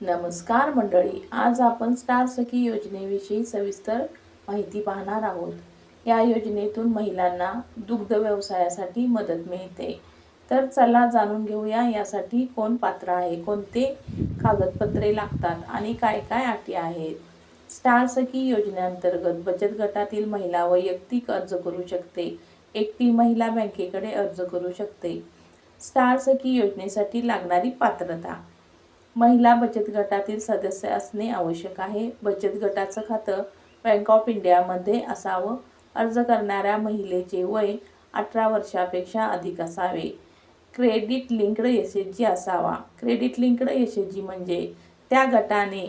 नमस्कार मंडळी आज आपण स्टार सखी योजनेविषयी सविस्तर माहिती पाहणार आहोत. या योजनेतून महिलांना दुग्ध व्यवसायासाठी मदत मिळते. तर चला जाणून घेऊया यासाठी कोण पात्र आहे कोणते कागदपत्रे लागतात आणि काय काय अटी आहेत. स्टार सखी योजनेअंतर्गत बचत गटातील महिला वैयक्तिक अर्ज करू शकते. एकटी महिला बँकेकडे अर्ज करू शकते. स्टार सखी योजनेसाठी लागणारी पात्रता. महिला बचत गटातील सदस्य असणे आवश्यक आहे. बचत गटाचं खातं बँक ऑफ इंडियामध्ये असावं. अर्ज करणाऱ्या महिलेचे वय अठरा वर्षापेक्षा अधिक असावे. Credit linked S H G असावा. Credit linked S H G म्हणजे त्या गटाने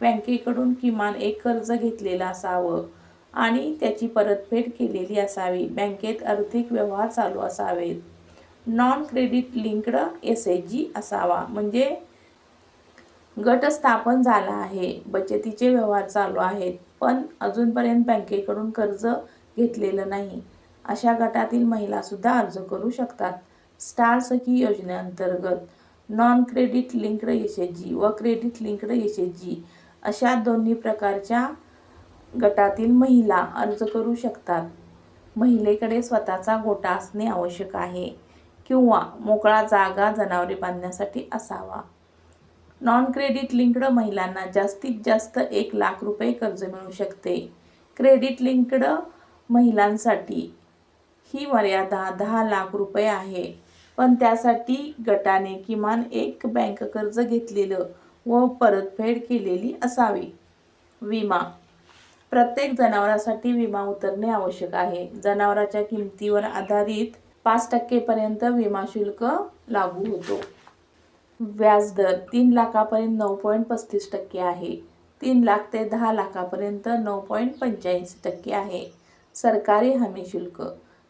बँकेकडून किमान एक कर्ज घेतलेलं असावं आणि त्याची परतफेड केलेली असावी. बँकेत आर्थिक व्यवहार चालू असावेत. Non credit linked S H G असावा. म्हणजे गट स्थापन झाला आहे. बचतीचे व्यवहार चालू आहेत पण अजूनपर्यंत बँकेकडून कर्ज घेतलेलं नाही. अशा गटातील महिलासुद्धा अर्ज करू शकतात. स्टार सखी योजनेअंतर्गत non credit linked S H G व credit linked S H G अशा दोन्ही प्रकारच्या गटातील महिला अर्ज करू शकतात. महिलेकडे स्वतःचा गोटा असणे आवश्यक आहे किंवा मोकळा जागा जनावरे बांधण्यासाठी असावा. नॉन क्रेडिट लिंक्ड महिलांना जास्तीत जास्त एक लाख रुपये कर्ज मिळू शकते. क्रेडिट लिंक्ड महिलांसाठी ही मर्यादा दहा लाख रुपये आहे. पण त्यासाठी गटाने किमान एक बँक कर्ज घेतलेलं व परतफेड केलेली असावी. विमा. प्रत्येक जनावरासाठी विमा उतरणे आवश्यक आहे. जनावराच्या किमतीवर आधारित पाच टक्केपर्यंत विमा शुल्क लागू होतो. व्याजदर तीन लाखापर्यंत नऊ पॉईंट पस्तीस टक्के आहे. तीन लाख ते दहा लाखापर्यंत नऊ पॉईंट पंच्याऐंशी टक्के आहे. सरकारी हमी शुल्क.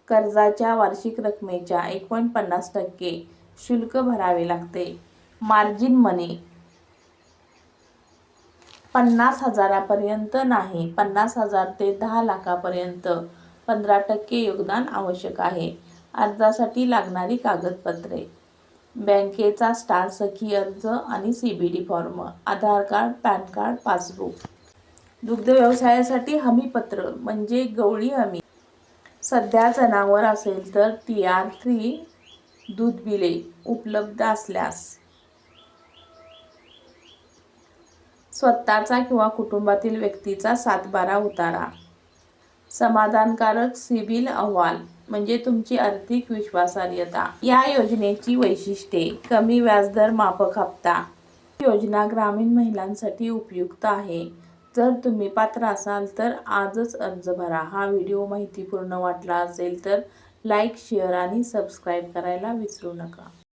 कर्जाच्या वार्षिक रकमेच्या एक पॉईंट पन्नास टक्के शुल्क भरावे लागते. Margin money. पन्नास हजारापर्यंत नाही पन्नास हजार ते दहा लाखापर्यंत पंधरा टक्के योगदान आवश्यक आहे. अर्जासाठी लागणारी कागदपत्रे. बँकेचा स्टार सखी अर्ज आणि C B D form Aadhaar card PAN card passbook. दुग्ध व्यवसायासाठी हमीपत्र म्हणजे गवळी हमी. सध्या जनावर असेल तर टी आर थ्री दूध बिले उपलब्ध असल्यास. स्वतःचा किंवा कुटुंबातील व्यक्तीचा सातबारा उतारा. समाधानकारक सिबिल अहवाल म्हणजे तुमची आर्थिक विश्वासार्हता. या योजनेची वैशिष्ट्ये कमी व्याजदर माफक हप्ता. योजना ग्रामीण महिलांसाठी उपयुक्त आहे. जर तुम्ही पात्र असाल तर आजच अर्ज भरा. हा व्हिडिओ माहितीपूर्ण वाटला असेल तर लाईक शेअर आणि सबस्क्राईब करायला विसरू नका.